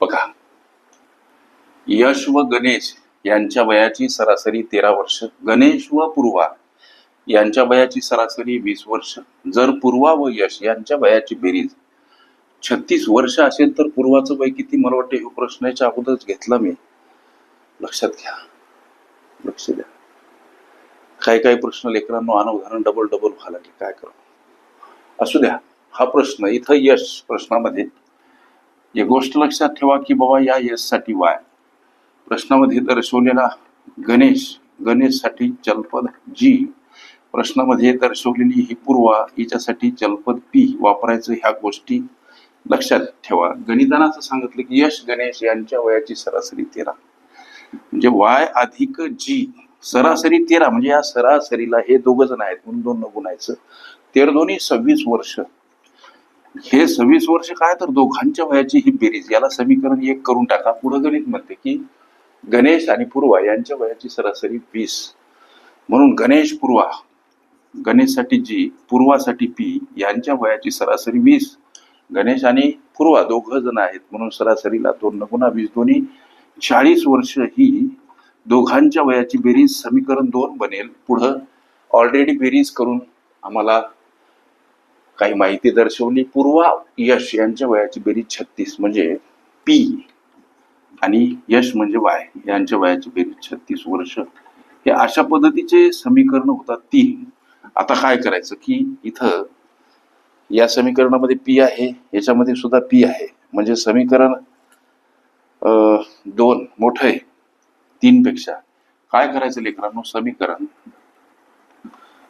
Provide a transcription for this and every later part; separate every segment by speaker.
Speaker 1: बघा. यश व गणेश यांच्या वयाची सरासरी तेरा वर्ष. गणेश व पूर्वा यांच्या वयाची सरासरी वीस वर्ष. जर पूर्वा व यश यांच्या वयाची बेरीज छत्तीस वर्ष असेल तर पूर्वाचं वय किती? मला वाटतं हे प्रश्नाच्या अगोदरच घेतला मी. लक्षात घ्या. लक्ष द्या. काही काही प्रश्न लेकरांना अनवधारण डबल डबल व्हायला लागले. काय करू असू द्या. हा प्रश्न इथं यश प्रश्नामध्ये एक गोष्ट लक्षात ठेवा की बाबा या यशसाठी वाय. प्रश्नामध्ये दर्शवलेला गणेश गणेशसाठी चलपद जी प्रश्नामध्ये दर्शवलेली ही पूर्वा हिच्यासाठी चलपद पी वापरायचं ह्या गोष्टी लक्षात ठेवा. गणितानं असं सांगितलं की यश गणेश यांच्या वयाची सरासरी तेरा. म्हणजे वाय अधिक जी सरासरी तेरा म्हणजे या सरासरीला हे दोघ जण आहेत. म्हणून दोन न गुणायचं. तेर दोन्ही सव्वीस वर्ष. हे सव्वीस वर्ष काय तर दोघांच्या वयाची ही बेरीज. याला समीकरण एक करून टाका. पुढे गणित म्हणते की गणेश आणि पूर्वा यांच्या वयाची सरासरी वीस. म्हणून गणेश पूर्वा गणेशसाठी जी पूर्वासाठी पी यांच्या वयाची सरासरी वीस. गणेश आणि पूर्वा दोघ जण आहेत. म्हणून सरासरीला दोन गुणा वीस दोन्ही. चाळीस वर्ष ही दोघांच्या वयाची बेरीज समीकरण दोन बनेल. पुढं ऑलरेडी बेरीज करून आम्हाला काही माहिती दर्शवली. पूर्वा यश यांच्या वयाची बेरीज छत्तीस म्हणजे पी. आणि यश म्हणजे वाय यांच्या वयाची बेरीज छत्तीस वर्ष. हे अशा पद्धतीचे समीकरण होतात तीन. आता काय करायचं की इथं या समीकरणामध्ये पी आहे याच्यामध्ये सुद्धा पी आहे. म्हणजे समीकरण अं, दोन मोठं आहे तीन पेक्षा काय करायचं लेकरांनो? समीकरण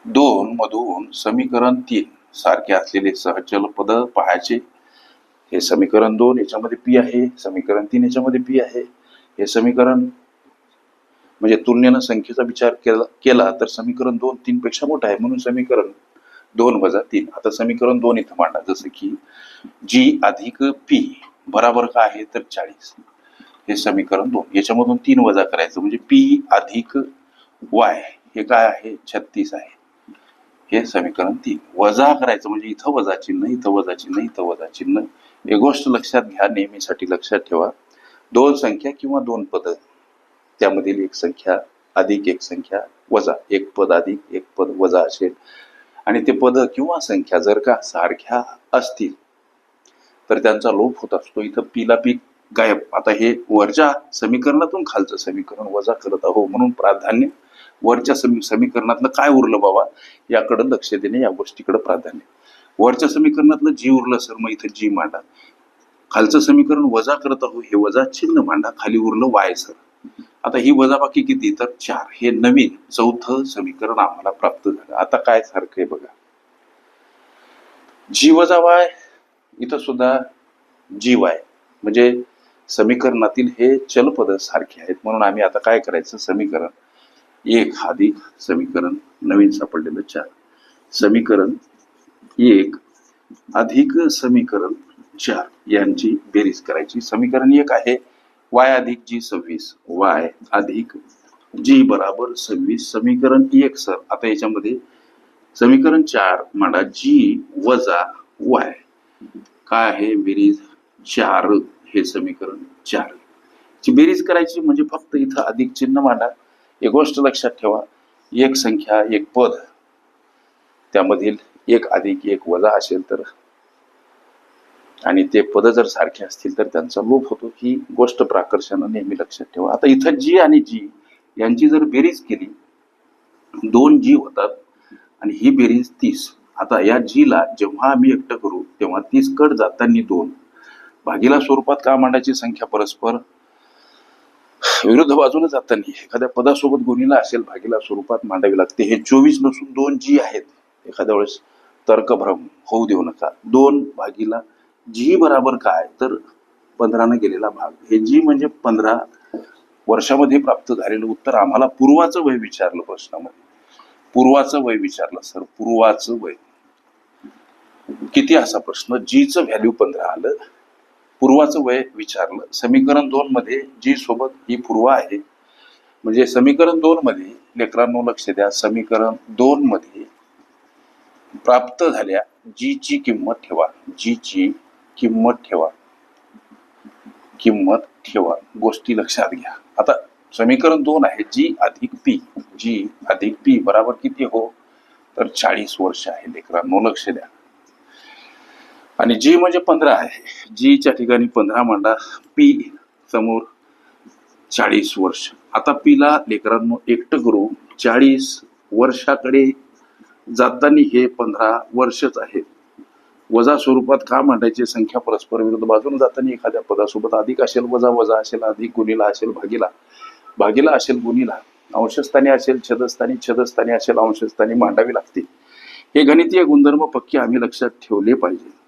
Speaker 1: दोन मधून समीकरण तीन. सारखे असलेले सहचल पद पहायचे. हे समीकरण दोन याच्यामध्ये पी आहे समीकरण तीन याच्यामध्ये पी आहे. हे समीकरण म्हणजे तुलनेनं संख्येचा विचार केला केला तर समीकरण दोन तीन पेक्षा मोठं आहे. म्हणून समीकरण दोन वजा तीन. आता समीकरण दोन इथं मांडा. जसं की जी अधिक पी बराबर का आहे तर चाळीस. हे समीकरण दोन. याच्यामधून तीन वजा करायचं म्हणजे पी अधिक वाय हे काय आहे? छत्तीस आहे. हे समीकरण तीन. वजा करायचं म्हणजे इथं वजा चिन्ह इथं वजा चिन्ह इथं वजा चिन्ह. एक गोष्ट लक्षात घ्या नेहमीसाठी लक्षात ठेवा. दोन संख्या किंवा दोन पद त्यामधील एक संख्या अधिक एक संख्या वजा. एक पद अधिक एक पद वजा असेल. आणि ते पद किंवा संख्या जर का सारख्या असतील तर त्यांचा लोप होत असतो. इथं पीला पी गायब. आता हे वरच्या समीकरणातून खालचं समीकरण वजा करत आहो म्हणून प्राधान्य वरच्या समी समीकरणातलं काय उरलं बाबा? याकडं लक्ष देणे या गोष्टीकडे प्राधान्य. वरच्या समीकरणातलं जी उरलं सर मग इथं जी मांडा. खालचं समीकरण वजा करत आहो हे वजा चिन्ह मांडा. खाली उरलं वाय सर. आता ही वजाबाकी किती? तर चार. हे नवीन चौथं समीकरण आम्हाला प्राप्त झालं. आता काय सारखं आहे बघा. जी वजा वाय इथं सुद्धा जी वाय. म्हणजे समीकरणातील हे चलपद सारखे आहेत. म्हणून आम्ही आता काय करायचं? समीकरण. एक अधिक समीकरण नवीन सापडलेलं चार. समीकरण एक अधिक समीकरण चार यांची बेरीज करायची. समीकरण एक आहे वाय अधिक जी सव्वीस वाय अधिक जी बराबर सव्वीस. समीकरण एक सर आता याच्यामध्ये समीकरण चार मांडा जी वजा वाय काय आहे बेरीज? चार. हे समीकरण चार. ची बेरीज करायची म्हणजे फक्त इथं अधिक चिन्ह मांडा. एक गोष्ट लक्षात ठेवा. एक संख्या एक पद. त्यामधील एक अधिक एक वजा असेल तर? आणि ते पद जर सारखे असतील तर त्यांचा लोप होतो. ही गोष्ट प्राकर्षानं नेहमी लक्षात ठेवा. आता इथं जी आणि जी यांची जर बेरीज केली दोन जी होतात आणि ही बेरीज तीस. आता या जीला जेव्हा आम्ही एकटं करू तेव्हा तीस कट जाताना दोन. भागीला स्वरूपात का मांडायची संख्या परस्पर? विरुद्ध बाजूला जाताना एखाद्या पदासोबत गुणीला असेल भागीला स्वरूपात मांडावी लागते. हे चोवीस नसून दोन जी आहेत. एखाद्या वेळेस तर्कभ्रम होऊ देऊ नका. दोन भागीला जी बराबर काय तर पंधरानं गेलेला भाग. हे जी म्हणजे पंधरा वर्षामध्ये प्राप्त झालेलं उत्तर आम्हाला पूर्वाचं वय विचारलं प्रश्नामध्ये. पूर्वाचं वय विचारलं सर पूर्वाचं वय. किती असा प्रश्न? जीचं व्हॅल्यू पंधरा आलं. पूर्वाचं वय विचारलं. समीकरण दोन मध्ये जी सोबत ही पूर्व आहे म्हणजे समीकरण दोन मध्ये लेकरांनो लक्ष द्या समीकरण दोन मध्ये प्राप्त झाल्या जी ची किंमत ठेवा. जी ची किंमत ठेवा. किंमत ठेवा. गोष्टी लक्षात घ्या. आता समीकरण दोन आहे जी अधिक पी जी अधिक पी बराबर किती हो? तर चाळीस वर्ष आहे लेकरांनो लक्ष द्या. आणि जी म्हणजे पंधरा आहे. जीच्या ठिकाणी पंधरा मांडा पी समोर चाळीस वर्ष. आता पीला लेकरांनो एकटं करू चाळीस वर्षाकडे जाताना हे पंधरा वर्षच आहे. वजा स्वरूपात का मांडायची संख्या परस्पर विरुद्ध बाजून जाताना एखाद्या पदासोबत अधिक असेल वजा वजा असेल अधिक गुणीला असेल भागीला. भागीला असेल गुणीला. अंशस्थानी असेल छदस्थानी छदस्थानी असेल अंशस्थानी मांडावी लागते. हे गणितीय गुणधर्म पक्के आम्ही लक्षात ठेवले पाहिजे.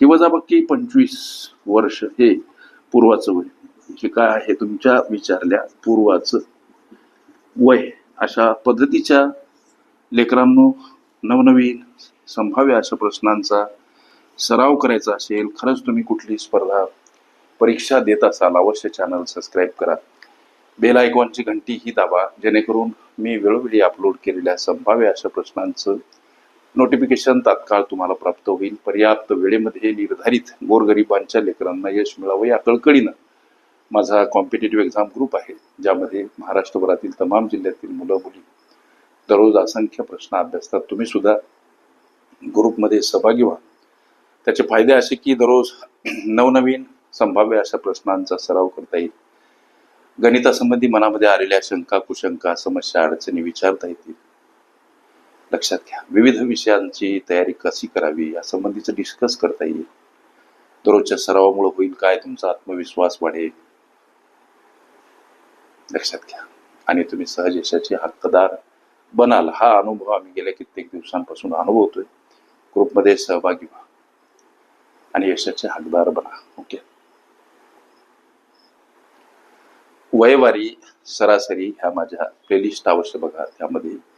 Speaker 1: ही वजापक्की पंचवीस वर्ष हे पूर्वाचं वय. हे काय आहे? तुमच्या विचारल्या पूर्वाचं वय. अशा पद्धतीच्या लेकरांनो नवनवीन संभाव्य अशा प्रश्नांचा सराव करायचा असेल खरंच तुम्ही कुठली स्पर्धा परीक्षा देत असाल अवश्य चॅनल सबस्क्राईब करा. बेल आयकॉनची घंटी ही दाबा जेणेकरून मी वेळोवेळी अपलोड केलेल्या संभाव्य अशा प्रश्नांचं नोटिफिकेशन तात्काळ तुम्हाला प्राप्त होईल. पर्याप्त वेळेमध्ये निर्धारित गोरगरिबांच्या लेकरांना यश मिळावं या कळकळीनं माझा कॉम्पिटेटिव्ह एक्झाम ग्रुप आहे ज्यामध्ये महाराष्ट्रभरातील तमाम जिल्ह्यातील मुलं मुली दररोज असंख्य प्रश्न अभ्यासतात. तुम्ही सुद्धा ग्रुपमध्ये सहभागी व्हा. त्याचे फायदे असे की दररोज नवनवीन संभाव्य अशा प्रश्नांचा सराव करता येईल. गणितासंबंधी मनामध्ये आलेल्या शंका कुशंका समस्या अडचणी विचारता येतील. लक्षात घ्या. विविध विषयांची तयारी कशी करावी या संबंधीचं डिस्कस करता येईल. दररोजच्या सरावामुळे होईल काय तुमचा आत्मविश्वास वाढेल? लक्षात घ्या. आणि तुम्ही सहज यशाचे हक्कदार बनाल. हा अनुभव आम्ही गेल्या कित्येक दिवसांपासून अनुभवतोय. ग्रुपमध्ये सहभागी व्हा. आणि यशाचे हकदार बना. ओके. वयवारी सरासरी ह्या माझ्या प्लेलिस्ट अवश्य बघा. त्यामध्ये